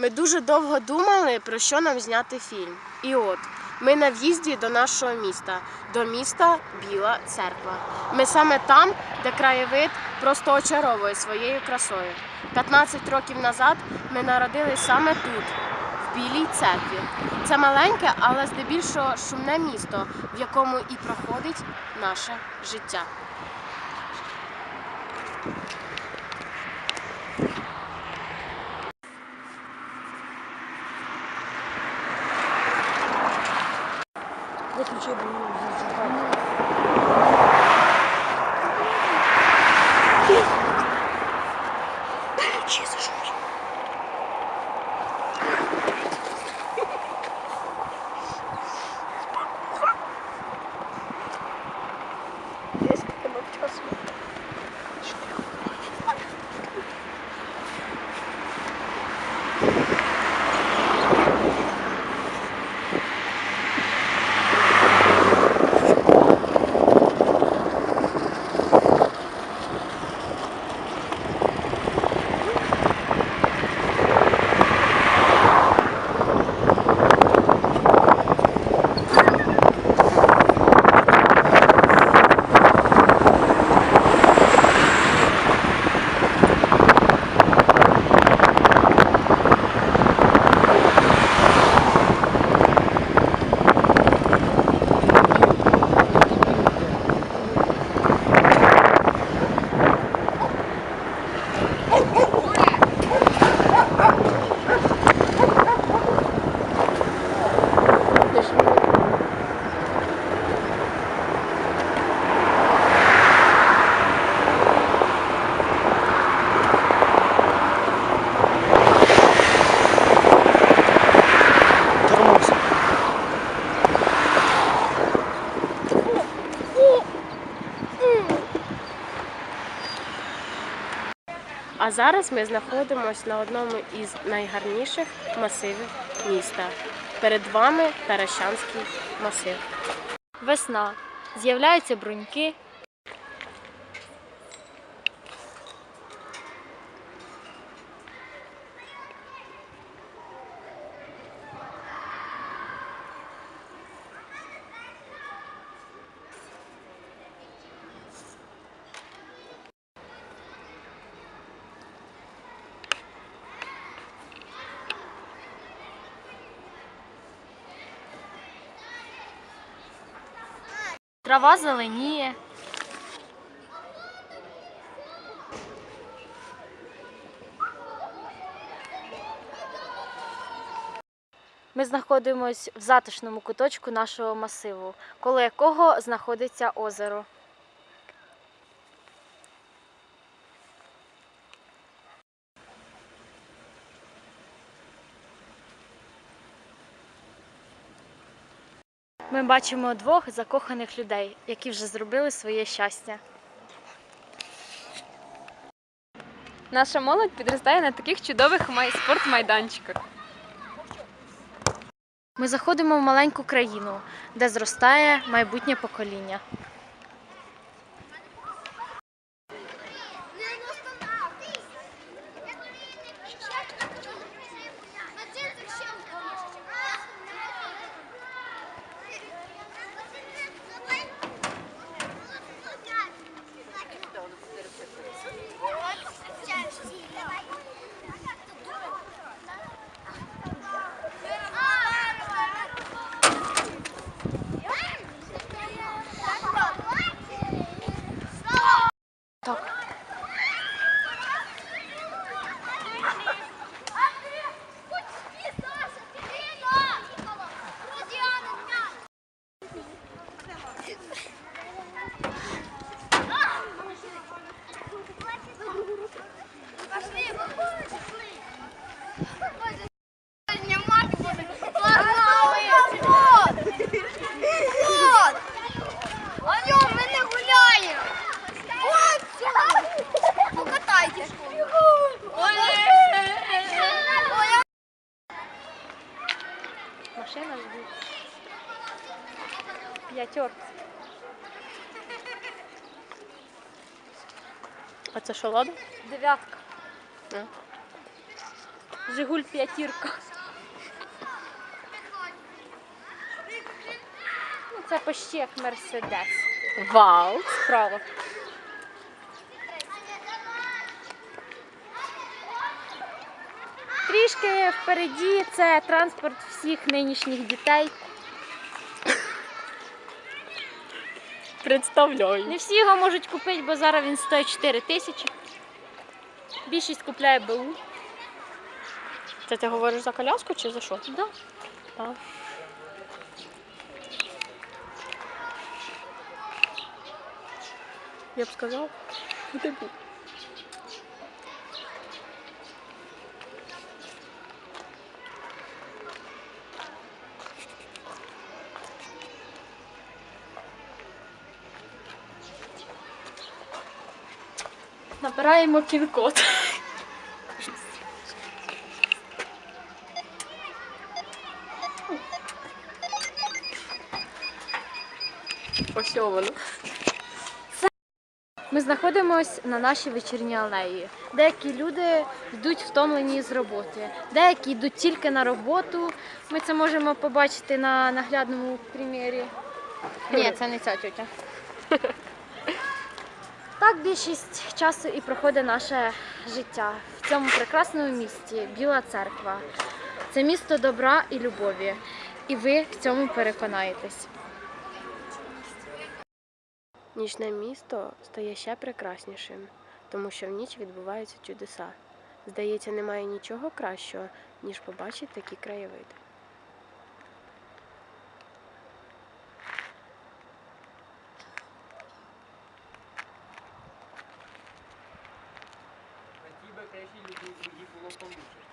Ми дуже довго думали, про що нам зняти фільм. І от ми на в'їзді до нашого міста, до міста Біла Церква. Ми саме там, де краєвид просто очаровує своєю красою. 15 років назад ми народились саме тут, в Білій церкві. Це маленьке, але здебільшого шумне місто, в якому і проходить наше життя. Виключи, бо зажигаю. Чи зажигай? Десь тебе час. Тормоз. А зараз ми знаходимося на одному із найгарніших масивів міста. Перед вами Таращанський масив. Весна. З'являються бруньки. Трава зеленіє. Ми знаходимося в затишному куточку нашого масиву, коло якого знаходиться озеро. Ми бачимо двох закоханих людей, які вже зробили своє щастя. Наша молодь підростає на таких чудових май- спортмайданчиках. Ми заходимо в маленьку країну, де зростає майбутнє покоління. П'ятерка. А це що лада? Дев'ятка. А. Жигуль п'ятірка. Ну, це почти як Мерседес. Вау! Справа. Трішки впереді це транспорт всіх нинішніх дітей. Представляю. Не всі його можуть купити, бо зараз він стоїть 4 тисячі. Більшість купляє БУ. Це ти говориш за коляску чи за що? Да. А. Я б сказав. Типу. Набираємо пін-код. Ось воно. Ми знаходимося на нашій вечірній алеї. Деякі люди йдуть втомлені з роботи, деякі йдуть тільки на роботу. Ми це можемо побачити на наглядному примірі. Ні, це не ця тетя. Так більшість часу і проходить наше життя в цьому прекрасному місті Біла Церква. Це місто добра і любові. І ви в цьому переконаєтесь. Нічне місто стає ще прекраснішим, тому що в ніч відбуваються чудеса. Здається, немає нічого кращого, ніж побачити такі краєвиди. conduce.